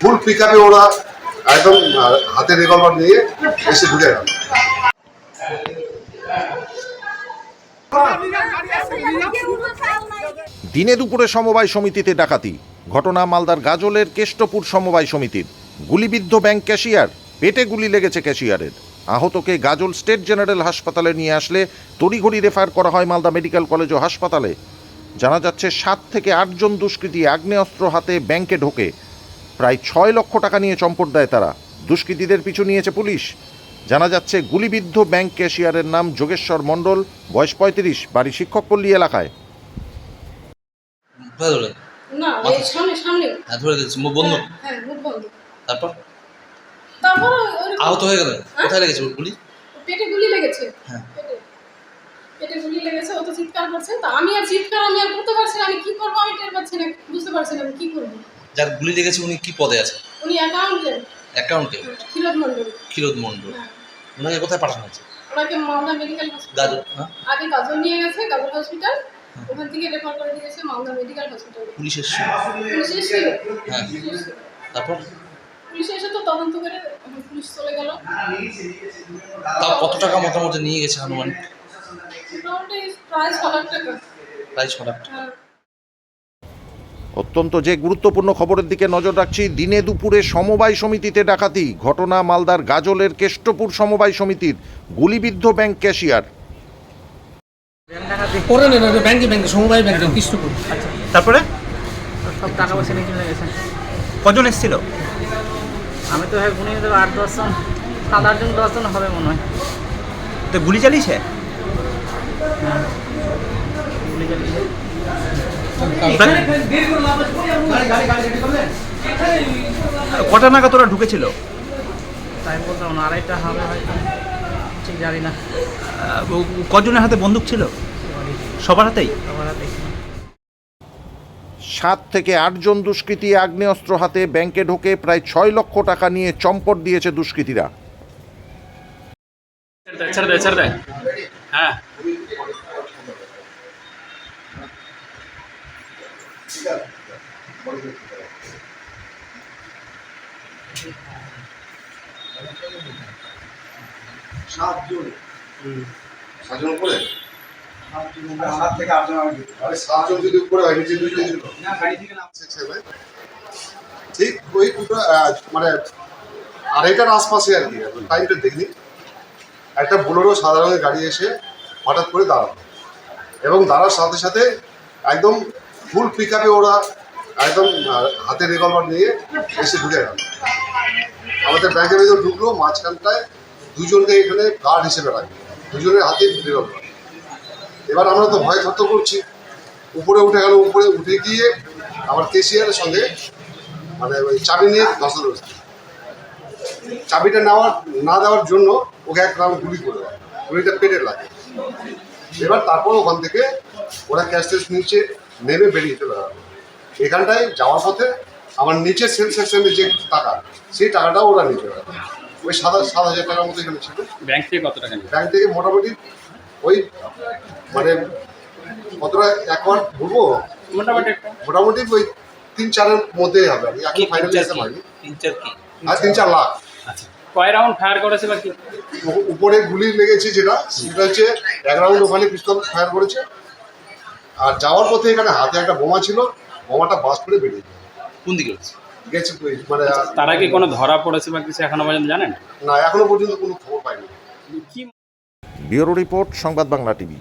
ফুল pick আপে ওরা একদম হাতে রিভলভার নিয়ে এসে ঢুকে গেল। দিনে দুপুরে সমবায় সমিতিতে ডাকাতি। ঘটনা মালদার গাজলের কেষ্টপুর সমবায় সমিতির। গুলিবিদ্ধ ব্যাংক ক্যাশিয়ার, পেটে গুলি লেগেছে ক্যাশিয়ারের। আহতকে গাজল স্টেট জেনারেল হাসপাতালে নিয়ে আসলে তড়িঘড়ি রেফার করা হয় মালদা মেডিকেল কলেজ ও হাসপাতালে। জানা যাচ্ছে সাত থেকে আটজন দুষ্কৃতী আগ্নেয়াস্ত্র হাতে ব্যাংকে ঢোকে। প্রায় ছয় লক্ষ টাকা নিয়ে চম্পট দেয় তারা। দুষ্কৃতীদের পিছু নিয়েছে পুলিশ। জানা যাচ্ছে গুলিবিদ্ধ ব্যাংক ক্যাশিয়ারের নাম যোগেশ্বর মণ্ডল বয়স পঁয়ত্রিশ বাড়ি শিক্ষকপল্লী এলাকায়। হ্যাঁ ধরে দিচ্ছি মুখ বন্ধ। হ্যাঁ বন্ধ। তারপর? আহত হয়ে গেলেন কোথায় লেগেছে গুলি? পেটে গুলি লেগেছে? হ্যাঁ। পেটে গুলি লেগেছে ও তো চিৎকার করছে। তা আমি আর চিৎকার আমি আর করতে পারছি না আমি কি করব আমি টের পাচ্ছি না বুঝতে পারছি না আমি কি করব। যার গুলি লেগেছে উনি কি পদে আছে উনি অ্যাকাউন্টে অ্যাকাউন্টে ক্ষীরোদ মন্ডল ক্ষীরোদ মণ্ডল। হ্যাঁ। ওনাকে কোথায় পাঠানো হয়েছে? ওনাকে মালদা মেডিকেল গাজল হ্যাঁ। আগে গাজল নিয়ে গেছে গাজল হসপিটাল ওখান থেকে রেফার করে দিয়েছে মালদা মেডিকেল হসপিটাল পুলিশ এসছে। পুলিশ এসেছিল হ্যাঁ। তারপর? পুলিশ এসে তো তদন্ত করে পুলিশ চলে গেল। তাও কত টাকা মোটামুটি নিয়ে গেছে আনুমানিক হ্যাঁ অত্যন্ত যে গুরুত্বপূর্ণ খবরের দিকে নজর রাখছি দিনে দুপুরে সমবায় সমিতিতে ডাকাতি। ঘটনা মালদার গাজলের কেষ্টপুর সমবায় সমিতির গুলিবিদ্ধ ব্যাংক ক্যাশিয়ার। করে নেন ব্যাংকে ব্যাংকে সমবায় ব্যাংকে কৃষ্ণপুর তারপরে? সব টাকা পয়সা নিয়ে চলে গেছে। কজন এসেছিল? আমি তো ভাই গুনে আট দশজন সাত আটজন দশজন হবে মনে হয়। তো গুলি চালিয়েছে। কটা নাগাদ ওরা ঢুকেছিল? তাই বলতে আড়াইটা হবে হয়তো ঠিক জানি না। কজনের হাতে বন্দুক ছিল? সবার হাতেই? সবার হাতে সাত থেকে আটজন দুষ্কৃতী আগ্নেয়াস্ত্র হাতে ব্যাংকে ঢোকে প্রায় ছয় লক্ষ টাকা নিয়ে চম্পট দিয়েছে দুষ্কৃতীরা। ছেড়ে সাতজন সাতজন যদি ঠিক ওই দুটো মানে আড়াইটার আশপাশে আর কি টাইমটা দেখিনি একটা বোলেরো রঙের গাড়ি এসে হঠাৎ করে দাঁড়াল এবং দাঁড়ার সাথে সাথে একদম ফুল পিক ওরা একদম হাতে রিভলভার নিয়ে এসে ঢুকে গেল। আমাদের ব্যাংকের ভেতর ঢুকলো, মাঝখানটায় দুজনকে এখানে গার্ড হিসেবে রাখবে দুজনের হাতে রিভলভার এবার আমরা তো ভয় থত্ত করছি। উপরে উঠে গেল, উপরে উঠে গিয়ে আমার কেসিয়ারের সঙ্গে মানে ওই চাবি নিয়ে হচ্ছে চাবিটা নেওয়ার না দেওয়ার জন্য ওকে এক রাউন্ড গুলি করে দেয় গুলিটা পেটে লাগে। এবার তারপর ওখান থেকে ওরা ক্যাশ টেস্ট নিচে নেমে বেরিয়ে চলে গেল। এখানটায় যাওয়ার পথে আমার নিচের সেল সেকশনের যে টাকা সেই টাকাটাও ওরা নিতে গেল। ওই সাত সাত হাজার টাকার মতো এখানে ছিল। ব্যাংক থেকে কত টাকা ব্যাংক থেকে মোটামুটি ওই মানে কতটা অ্যাকাউন্ট বলব? মোটামুটি মোটামুটি ওই তিন চারের মধ্যেই হবে। আমি এখন ফাইনাল হিসেবে পাইনি তিন চার কি? আর তিন চার লাখ। আচ্ছা। কয় রাউন্ড ফায়ার করেছে বা কি? উপরে গুলি লেগেছে যেটা সেটা হচ্ছে এক রাউন্ড ওখানে পিস্তল ফায়ার করেছে। আর যাওয়ার পথে এখানে হাতে একটা বোমা ছিল বোমাটা বাস করে বেরিয়ে যায় কোন দিকে হচ্ছে? গেছে মানে তারা কি কোনো ধরা পড়েছে বা কিছু এখনও পর্যন্ত জানেন? না এখনও পর্যন্ত কোনো খবর পাইনি। কি ব্যুরো রিপোর্ট সংবাদ বাংলা টিভি।